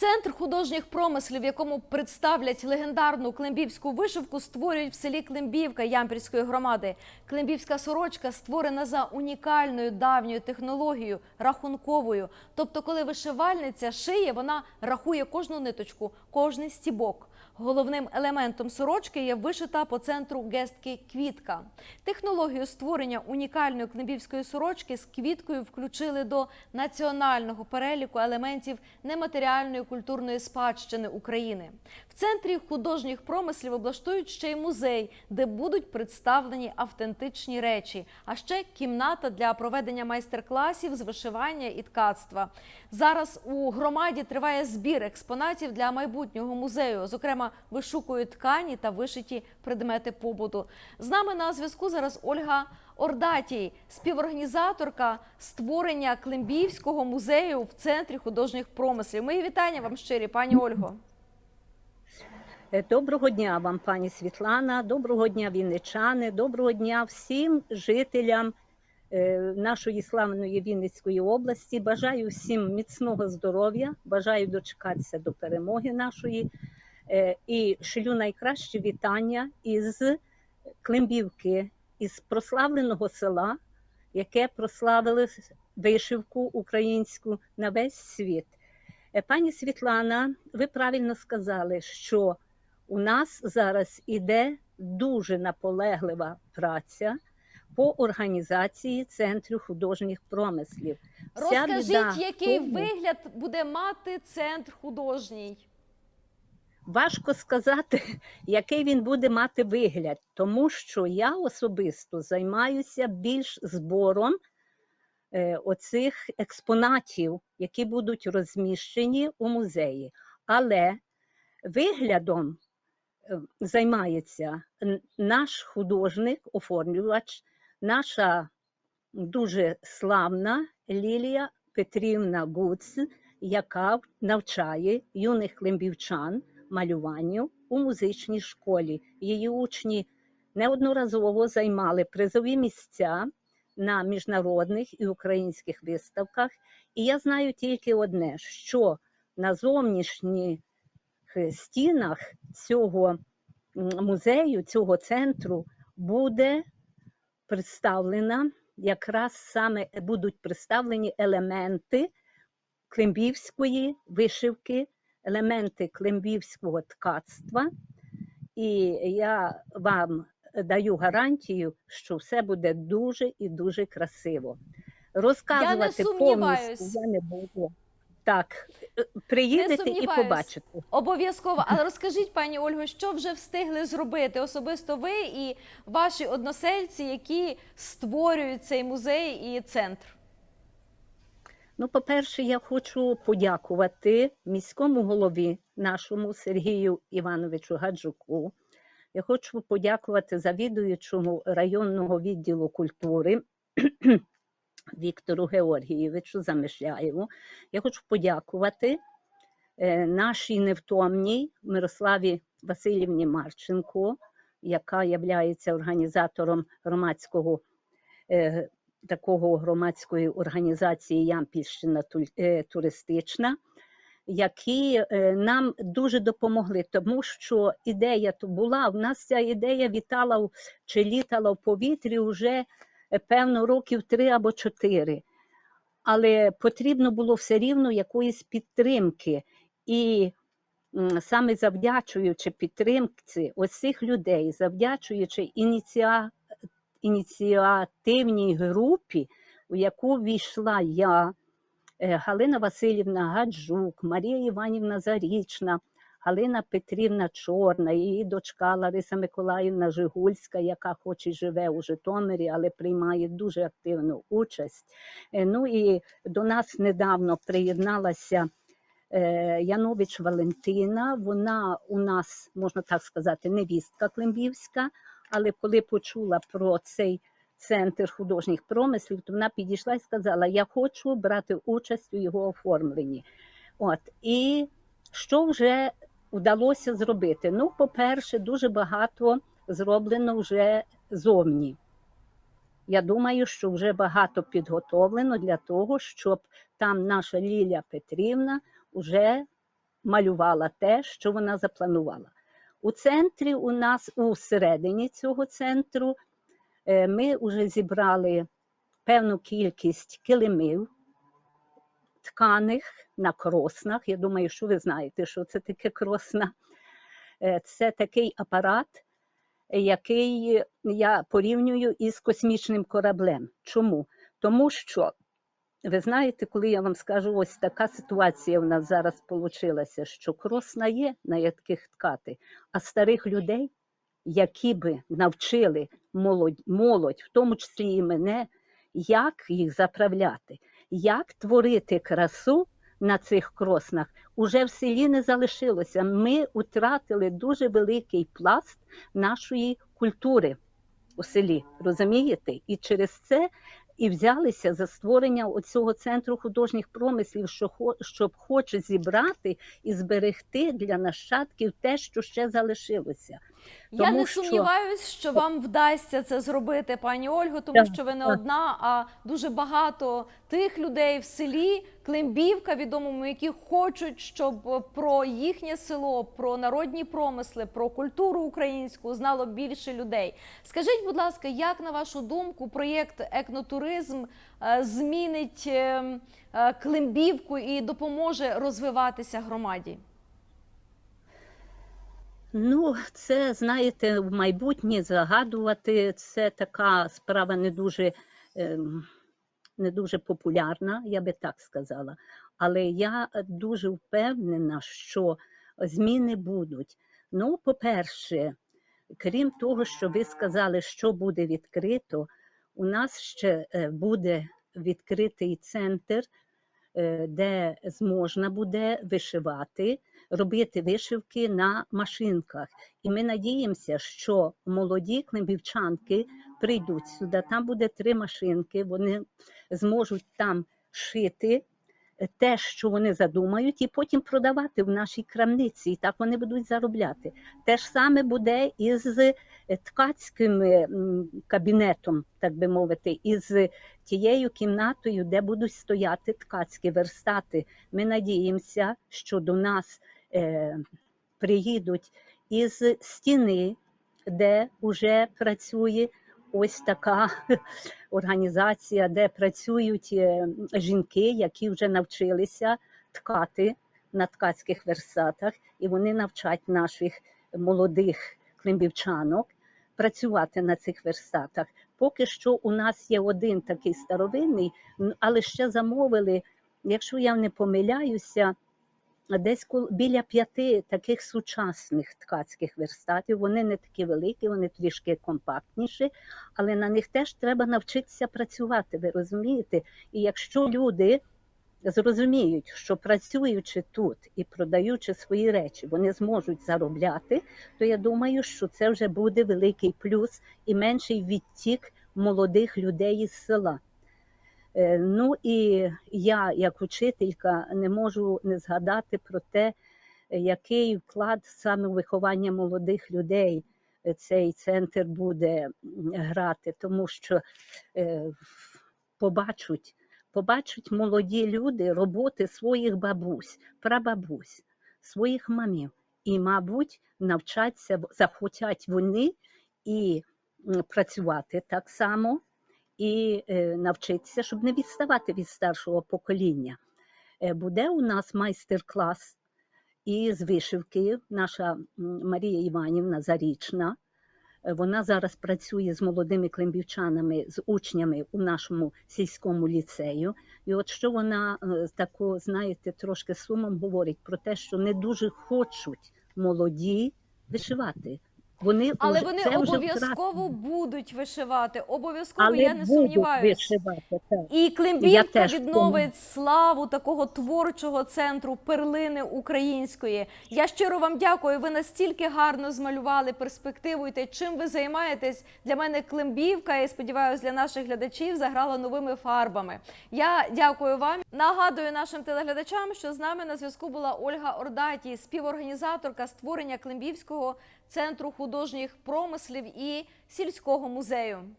Центр художніх промислів, в якому представлять легендарну клембівську вишивку, створюють в селі Клембівка Ямпільської громади. Клембівська сорочка створена за унікальною давньою технологією рахунковою. Тобто, коли вишивальниця шиє, вона рахує кожну ниточку, кожний стібок. Головним елементом сорочки є вишита по центру гестки квітка. Технологію створення унікальної клембівської сорочки з квіткою включили до національного переліку елементів нематеріальної культурної спадщини України. В центрі художніх промислів облаштують ще й музей, де будуть представлені автентичні речі, а ще кімната для проведення майстер-класів з вишивання і ткацтва. Зараз у громаді триває збір експонатів для майбутнього музею. Зокрема, вишукують ткані та вишиті предмети побуту. З нами на зв'язку зараз Ольга Ордатій, співорганізаторка створення Климбівського музею в центрі художніх промислів. Мої вітання вам щирі, пані Ольго. Е, Доброго дня вам, пані Світлана, доброго дня, вінничани, доброго дня всім жителям е, нашої славної Вінницької області. Бажаю всім міцного здоров'я, бажаю дочекатися до перемоги нашої і шлю найкращі вітання із Климбівки, із прославленого села, яке прославило вишивку українську на весь світ. Е, Пані Світлана, ви правильно сказали, що у нас зараз іде дуже наполеглива праця по організації центру художніх промислів. Вся біда Розкажіть, який вигляд буде мати центр художній? Важко сказати, який він буде мати вигляд, тому що я особисто займаюся більш збором е, оцих експонатів, які будуть розміщені у музеї. Але виглядом е, займається наш художник, оформлювач, наша дуже славна Лілія Петрівна Гуц, яка навчає юних лимбівчан малюванню у музичній школі. Її учні неодноразово займали призові місця на міжнародних і українських виставках. І я знаю тільки одне: що на зовнішніх стінах цього музею, цього центру буде представлена якраз саме будуть представлені елементи климбівської вишивки, елементи климбівського ткацтва. І я вам даю гарантію, що все буде дуже і дуже красиво. Розказувати повністю я не буду. Так, е, приїдете і побачите. Обов'язково. Але розкажіть, пані Ольго, що вже встигли зробити особисто ви і ваші односельці, які створюють цей музей і центр? Ну, по-перше, я хочу подякувати міському голові нашому Сергію Івановичу Гаджуку. Я хочу подякувати завідуючому районного відділу культури Віктору Георгійовичу Замишляєву. Я хочу подякувати е, нашій невтомній Мирославі Васильівні Марченко, яка є організатором громадського е, такого громадської організації Ямпільщина е, туристична, які е, нам дуже допомогли, тому що ідея то була. В нас ця ідея вітала чи літала в повітрі вже е, певно років три або чотири. Але потрібно було все рівно якоїсь підтримки. І саме завдячуючи підтримці цих людей, завдячуючи ініціа ініціативній групі, у яку війшла я, е, Галина Васильівна Гаджук, Марія Іванівна Зарічна, Галина Петрівна Чорна, її дочка Лариса Миколаївна Жигульська, яка хоч і живе у Житомирі, але приймає дуже активну участь. Е, Ну і до нас недавно приєдналася е, Янович Валентина. Вона у нас, можна так сказати, невістка Климбівська, але коли почула про цей центр художніх промислів, то вона підійшла і сказала: Я хочу брати участь у його оформленні. От і що вже вдалося зробити? Ну, по-перше, дуже багато зроблено вже зовні. Я думаю, що вже багато підготовлено для того, щоб там наша Лілія Петрівна вже малювала те, що вона запланувала. У центрі у нас у середині цього центру е, ми вже зібрали певну кількість килимів тканих на кроснах. Я думаю, що ви знаєте, що це таке кросна. Е, Це такий апарат, який я порівнюю із космічним кораблем. Чому? Тому що, ви знаєте, коли я вам скажу, ось така ситуація в нас зараз вийшла, що кросна є, на яких ткати, а старих людей, які би навчили молодь, молодь, в тому числі і мене, як їх заправляти, як творити красу на цих кроснах, уже в селі не залишилося. Ми втратили дуже великий пласт нашої культури у селі, розумієте? І через це і взялися за створення оцього центру художніх промислів, що щоб хоче зібрати і зберегти для нащадків те, що ще залишилося. Я Тому не що- сумніваюсь, що вам вдасться це зробити, пані Ольго, тому що ви не одна, а дуже багато тих людей в селі, Климбівка, відомому, які хочуть, щоб про їхнє село, про народні промисли, про культуру українську знало більше людей. Скажіть, будь ласка, як на вашу думку, проєкт Екнотуризм е, змінить е, е, Климбівку і допоможе розвиватися громаді? Ну, це, знаєте, в майбутнє загадувати, це така справа не дуже, ем, не дуже популярна, я би так сказала. Але я дуже впевнена, що зміни будуть. Ну, по-перше, крім того, що ви сказали, що буде відкрито, у нас ще е, буде відкритий центр, е, де зможна буде вишивати робити вишивки на машинках. І ми надіємося, що молоді климбівчанки прийдуть сюди. Там буде три машинки, вони зможуть там шити те, що вони задумають, і потім продавати в нашій крамниці. І так вони будуть заробляти. Те ж саме буде із ткацьким кабінетом, так би мовити, із тією кімнатою, де будуть стояти ткацькі верстати. Ми надіємося, що до нас е, приїдуть із стіни, де вже працює ось така організація, де працюють е, жінки, які вже навчилися ткати на ткацьких версатах, і вони навчать наших молодих климбівчанок працювати на цих верстатах. Поки що у нас є один такий старовинний, але ще замовили, якщо я не помиляюся, десь біля п'яти таких сучасних ткацьких верстатів. Вони не такі великі, вони трішки компактніші, але на них теж треба навчитися працювати. Ви розумієте? І якщо люди зрозуміють, що працюючи тут і продаючи свої речі, вони зможуть заробляти, то я думаю, що це вже буде великий плюс і менший відтік молодих людей із села. Е, Ну і я, як учителька, не можу не згадати про те, який вклад саме у виховання молодих людей е, цей центр буде грати, тому що е, в- побачать, побачать молоді люди роботи своїх бабусь, прабабусь, своїх мамів. І, мабуть, навчаться, в- захотять вони і працювати так само і е, навчитися, щоб не відставати від старшого покоління. Е, Буде у нас майстер-клас із вишивки. Наша Марія Іванівна Зарічна. Е, Вона зараз працює з молодими климбівчанами, з учнями у нашому сільському ліцею. І от що вона тако, знаєте, трошки сумом говорить про те, що не дуже хочуть молоді вишивати. Вони Але вже- вони обов'язково будуть вишивати. Обов'язково Але я не. Так. І теж відновить славу такого творчого центру перлини української. Я щиро вам дякую. Ви настільки гарно змалювали перспективу і те, чим ви займаєтесь. Для мене Климбівка і сподіваюся, для наших глядачів заграла новими фарбами. Я дякую вам. Нагадую нашим телеглядачам, що з нами на зв'язку була Ольга Ордаті, співорганізаторка створення Климбівського центру художніх промислів і сільського музею.